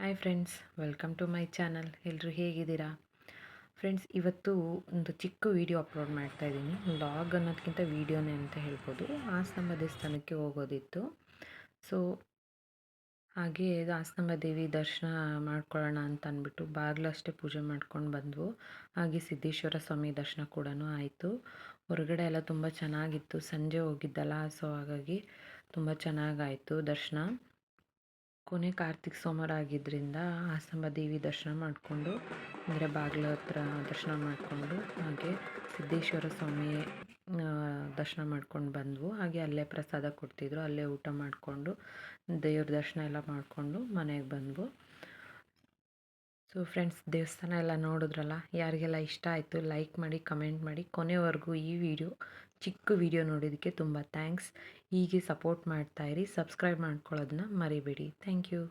Hi friends welcome to my channel ಎಲ್ಲರೂ ಹೇಗಿದ್ದೀರಾ? Friends, ಇವತ್ತು ಒಂದು ಚಿಕ್ಕ ವಿಡಿಯೋ ಅಪ್ಲೋಡ್ ಮಾಡ್ತಾ ಇದ್ದೀನಿ. ಲಾಗ್ ಅನ್ನೋದಕ್ಕಿಂತ ವೀಡಿಯೋನೇ ಅಂತ ಹೇಳ್ಬೋದು. ಆಸ್ತಂಭ ದೇವಸ್ಥಾನಕ್ಕೆ ಹೋಗೋದಿತ್ತು. ಸೊ ಹಾಗೆ ಆಸ್ತಂಭ ದೇವಿ ದರ್ಶನ ಮಾಡ್ಕೊಳ್ಳೋಣ ಅಂತ ಅಂದ್ಬಿಟ್ಟು ಬಾಗಿಲಷ್ಟೇ ಪೂಜೆ ಮಾಡ್ಕೊಂಡು ಬಂದವು. ಹಾಗೆ ಸಿದ್ದೇಶ್ವರ ಸ್ವಾಮಿ ದರ್ಶನ ಕೂಡ ಆಯಿತು. ಹೊರಗಡೆ ಎಲ್ಲ ತುಂಬ ಚೆನ್ನಾಗಿತ್ತು. ಸಂಜೆ ಹೋಗಿದ್ದಲ್ಲ ಸೊ ಹಾಗಾಗಿ ತುಂಬ ಚೆನ್ನಾಗಾಯಿತು ದರ್ಶನ. ಕೊನೆ ಕಾರ್ತಿಕ್ ಸೋಮವಾರ ಆಗಿದ್ದರಿಂದ ಆಸಂಬ ದೇವಿ ದರ್ಶನ ಮಾಡಿಕೊಂಡು, ಅಂದರೆ ಬಾಗಿಲ ಹತ್ರ ದರ್ಶನ ಮಾಡಿಕೊಂಡು, ಹಾಗೆ ಸಿದ್ದೇಶ್ವರ ಸ್ವಾಮಿ ದರ್ಶನ ಮಾಡ್ಕೊಂಡು ಬಂದವು. ಹಾಗೆ ಅಲ್ಲೇ ಪ್ರಸಾದ ಕೊಡ್ತಿದ್ರು. ಅಲ್ಲೇ ಊಟ ಮಾಡಿಕೊಂಡು, ದೇವ್ರ ದರ್ಶನ ಎಲ್ಲ ಮಾಡಿಕೊಂಡು ಮನೆಗೆ ಬಂದವು. ಸೊ ಫ್ರೆಂಡ್ಸ್ ದೇವಸ್ಥಾನ ಎಲ್ಲ ನೋಡಿದ್ರಲ್ಲ, ಯಾರಿಗೆಲ್ಲ ಇಷ್ಟ ಆಯಿತು ಲೈಕ್ ಮಾಡಿ ಕಮೆಂಟ್ ಮಾಡಿ, ಕೊನೆವರೆಗೂ ಈ ವಿಡಿಯೋ ಚಿಕ್ಕ ವಿಡಿಯೋ ನೋಡಿದ್ದಕ್ಕೆ ತುಂಬ ಥ್ಯಾಂಕ್ಸ್ ಹೀಗೆ ಸಪೋರ್ಟ್ ಮಾಡ್ತಾಯಿರಿ ಸಬ್ಸ್ಕ್ರೈಬ್ ಮಾಡ್ಕೊಳ್ಳೋದನ್ನ ಮರಿಬೇಡಿ. Thank you